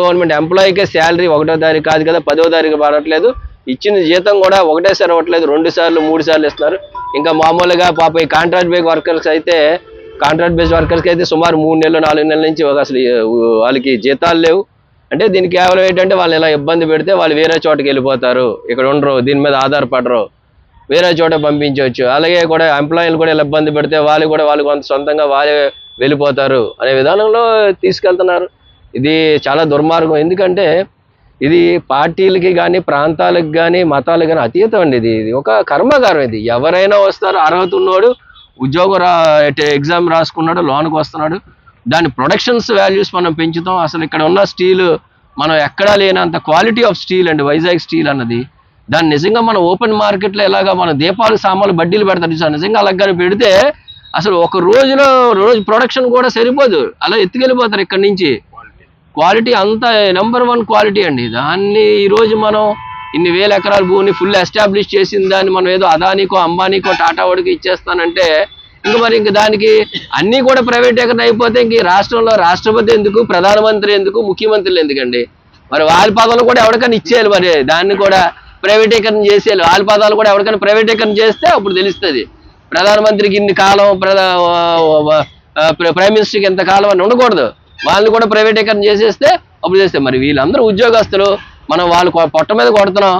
Government ఎంప్లాయీకే salary ఒకటో తారీఖు కాదు కదా పదో తారీఖు పడట్లేదు. ఇచ్చిన జీతం కూడా ఒకటేసారి ఇవ్వట్లేదు రెండు సార్లు మూడు సార్లు ఇస్తున్నారు. ఇంకా మామూలుగా పాప ఈ కాంట్రాక్ట్ బేస్ వర్కర్స్ అయితే కాంట్రాక్ట్ బేస్ వర్కర్స్కి అయితే సుమారు మూడు నెలలు నాలుగు నెలల నుంచి అసలు వాళ్ళకి జీతాలు లేవు. అంటే దీనికి కేవలం ఏంటంటే వాళ్ళు ఇలా ఇబ్బంది పెడితే వాళ్ళు వేరే చోటకి వెళ్ళిపోతారు. ఇక్కడ ఉండరు దీని మీద ఆధారపడరు. వేరే చోట పంపించవచ్చు. అలాగే కూడా ఎంప్లాయీలు కూడా ఇలా ఇబ్బంది పెడితే వాళ్ళు కూడా వాళ్ళు కొంత సొంతంగా వాళ్ళే వెళ్ళిపోతారు అనే విధానంలో తీసుకెళ్తున్నారు. ఇది చాలా దుర్మార్గం. ఎందుకంటే ఇది పార్టీలకి కానీ ప్రాంతాలకు కానీ మతాలకు కానీ అతీతం అండి ఇది. ఇది ఒక కర్మకారం ఇది. ఎవరైనా వస్తారు అర్హత ఉన్నవాడు ఉద్యోగం రా ఎగ్జామ్ రాసుకున్నాడు లోన్కి వస్తున్నాడు దాని ప్రొడక్షన్స్ వాల్యూస్ మనం పెంచుతాం. అసలు ఇక్కడ ఉన్న స్టీల్ మనం ఎక్కడా లేనంత క్వాలిటీ ఆఫ్ స్టీల్ అండి వైజాగ్ స్టీల్ అన్నది. దాన్ని నిజంగా మన ఓపెన్ మార్కెట్లో ఎలాగా మన దీపాలు సామాన్లు బడ్డీలు పెడతారు నిజంగా అలాగని పెడితే అసలు ఒక రోజులో రోజు ప్రొడక్షన్ కూడా సరిపోదు. అలా ఎత్తుకెళ్ళిపోతారు ఇక్కడ నుంచి. క్వాలిటీ అంత నెంబర్ వన్ క్వాలిటీ అండి. దాన్ని ఈరోజు మనం ఇన్ని వేల ఎకరాల భూమిని ఫుల్ ఎస్టాబ్లిష్ చేసిన దాన్ని మనం ఏదో అదానికో అంబానీకో టాటా వాడికి ఇచ్చేస్తానంటే ఇంకా మరి ఇంక దానికి అన్నీ కూడా ప్రైవేటీకరణ అయిపోతే ఇంక ఈ రాష్ట్రంలో రాష్ట్రపతి ఎందుకు ప్రధానమంత్రి ఎందుకు ముఖ్యమంత్రులు ఎందుకండి? మరి వాళ్ళ పదాలు కూడా ఎవరికైనా ఇచ్చేయాలి మరి. దాన్ని కూడా ప్రైవేటీకరణ చేసేయాలి. వాళ్ళ పదాలు కూడా ఎవరికైనా ప్రైవేటీకరణ చేస్తే అప్పుడు తెలుస్తుంది. ప్రధానమంత్రికి ఇన్ని కాలం ప్రధా ప్ర- ప్రైమ్ మినిస్టర్కి ఎంత కాలం అని ఉండకూడదు. వాళ్ళని కూడా ప్రైవేటీకరణ చేసేస్తే అప్పుడు చేస్తే. మరి వీళ్ళందరూ ఉద్యోగస్తులు. మనం వాళ్ళు పొట్ట మీద కొడుతున్నాం.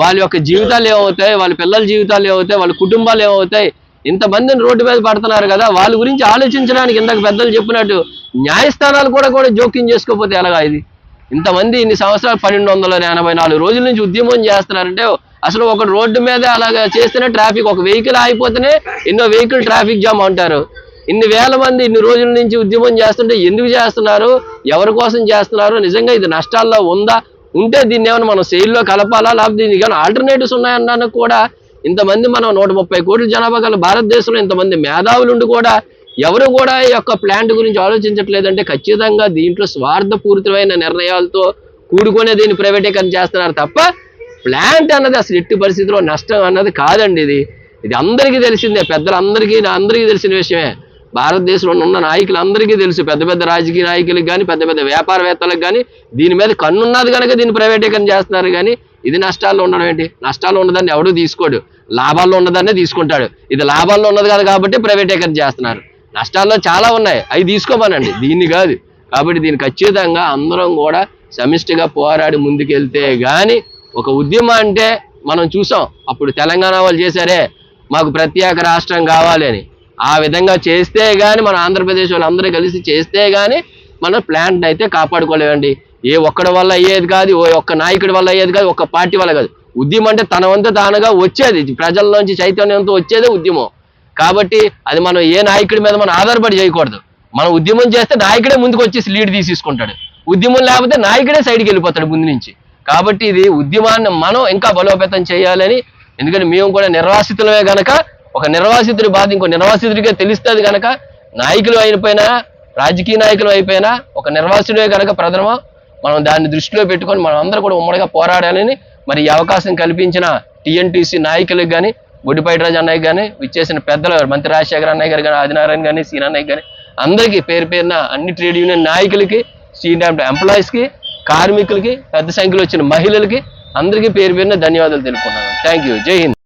వాళ్ళ యొక్క జీవితాలు ఏమవుతాయి వాళ్ళ పిల్లల జీవితాలు ఏమవుతాయి వాళ్ళ కుటుంబాలు ఏమవుతాయి ఇంతమందిని రోడ్డు మీద పడుతున్నారు కదా వాళ్ళ గురించి ఆలోచించడానికి ఇందాక పెద్దలు చెప్పినట్టు న్యాయస్థానాలు కూడా కూడా జోక్యం చేసుకోకపోతే ఎలాగా ఇది? ఇంతమంది ఇన్ని సంవత్సరాలు పన్నెండు వందల ఎనభై నాలుగు రోజుల నుంచి ఉద్యమం చేస్తున్నారంటే అసలు ఒక రోడ్డు మీద అలాగా చేస్తేనే ట్రాఫిక్ ఒక వెహికల్ ఆగిపోతేనే ఎన్నో వెహికల్ ట్రాఫిక్ జామ్ అంటారు. ఇన్ని వేల మంది ఇన్ని రోజుల నుంచి ఉద్యమం చేస్తుంటే ఎందుకు చేస్తున్నారు? ఎవరి కోసం చేస్తున్నారు? నిజంగా ఇది నష్టాల్లో ఉందా? ఉంటే దీన్ని ఏమైనా మనం సెయిల్లో కలపాలా? లేకపోతే దీనికి ఏమైనా ఆల్టర్నేటివ్స్ ఉన్నాయన్నాను కూడా ఇంతమంది మనం నూట ముప్పై కోట్ల జనాభా గల భారతదేశంలో ఇంతమంది మేధావులు ఉండి కూడా ఎవరు కూడా ఈ యొక్క ప్లాంట్ గురించి ఆలోచించట్లేదంటే ఖచ్చితంగా దీంట్లో స్వార్థపూరితమైన నిర్ణయాలతో కూడుకునే దీన్ని ప్రైవేటీకరణ చేస్తున్నారు తప్ప ప్లాంట్ అన్నది అసలు ఎట్టి పరిస్థితిలో నష్టం అన్నది కాదండి ఇది. ఇది అందరికీ తెలిసిందే. పెద్దలందరికీ అందరికీ తెలిసిన విషయమే. భారతదేశంలో ఉన్న నాయకులందరికీ తెలుసు. పెద్ద పెద్ద రాజకీయ నాయకులకు కానీ పెద్ద పెద్ద వ్యాపారవేత్తలకు కానీ దీని మీద కన్నున్నది కనుక దీన్ని ప్రైవేటీకరణ చేస్తున్నారు కానీ ఇది నష్టాల్లో ఉండడం ఏంటి? నష్టాల్లో ఉన్నదాన్ని ఎవడూ తీసుకోడు. లాభాల్లో ఉన్నదాన్నే తీసుకుంటాడు. ఇది లాభాల్లో ఉన్నది కాదు కాబట్టి ప్రైవేటీకరణ చేస్తున్నారు. నష్టాల్లో చాలా ఉన్నాయి. అవి తీసుకోమనండి. దీన్ని కాదు. కాబట్టి దీన్ని ఖచ్చితంగా అందరం కూడా సమిష్టిగా పోరాడి ముందుకెళ్తే కానీ ఒక ఉద్యమం అంటే మనం చూసాం. అప్పుడు తెలంగాణ వాళ్ళు చేశారే. మాకు ప్రత్యేక రాష్ట్రం కావాలి అని. ఆ విధంగా చేస్తే కానీ మన ఆంధ్రప్రదేశ్ వాళ్ళు అందరూ కలిసి చేస్తే కానీ మన ప్లాంట్ అయితే కాపాడుకోలేమండి. ఏ ఒక్కడి వల్ల అయ్యేది కాదు ఓ ఒక్క నాయకుడి వల్ల అయ్యేది కాదు ఒక్క పార్టీ వల్ల కాదు. ఉద్యమం అంటే తన వంతు తానుగా వచ్చేది. ప్రజల్లోంచి చైతన్యంతో వచ్చేదే ఉద్యమం. కాబట్టి అది మనం ఏ నాయకుడి మీద మనం ఆధారపడి చేయకూడదు. మనం ఉద్యమం చేస్తే నాయకుడే ముందుకు వచ్చేసి లీడ్ తీసుకుంటాడు ఉద్యమం లేకపోతే నాయకుడే సైడ్కి వెళ్ళిపోతాడు ముందు నుంచి. కాబట్టి ఇది ఉద్యమాన్ని మనం ఇంకా బలోపేతం చేయాలని ఎందుకంటే మేము కూడా నిర్వాసితులమే గనక ఒక నిర్వాసితుడి బాధ ఇంకో నిర్వాసితుడికే తెలుస్తుంది గనక నాయకులు అయిపోయినా రాజకీయ నాయకులు అయిపోయినా ఒక నిర్వాసితుడే గనక ప్రథమ మనం దాన్ని దృష్టిలో పెట్టుకొని మనం అందరూ కూడా ఉమ్మడిగా పోరాడాలని మరి ఈ అవకాశం కల్పించిన టీఎన్టీసీ నాయకులకు కానీ గుడిపైటి రాజు అన్నయ్య కానీ విచ్చేసిన పెద్దలు మంత్రి రాజశేఖర అన్నయ్య గారు కానీ ఆదినారాయణ కానీ సీనన్నయ్య కానీ అందరికీ పేరు పేరున అన్ని ట్రేడ్ యూనియన్ నాయకులకి సీనియర్ ఎంప్లాయీస్కి కార్మికులకి పెద్ద సంఖ్యలో వచ్చిన మహిళలకి అందరికీ పేరు పేరున ధన్యవాదాలు తెలుపుకున్నాను థ్యాంక్ యూ జై హింద్.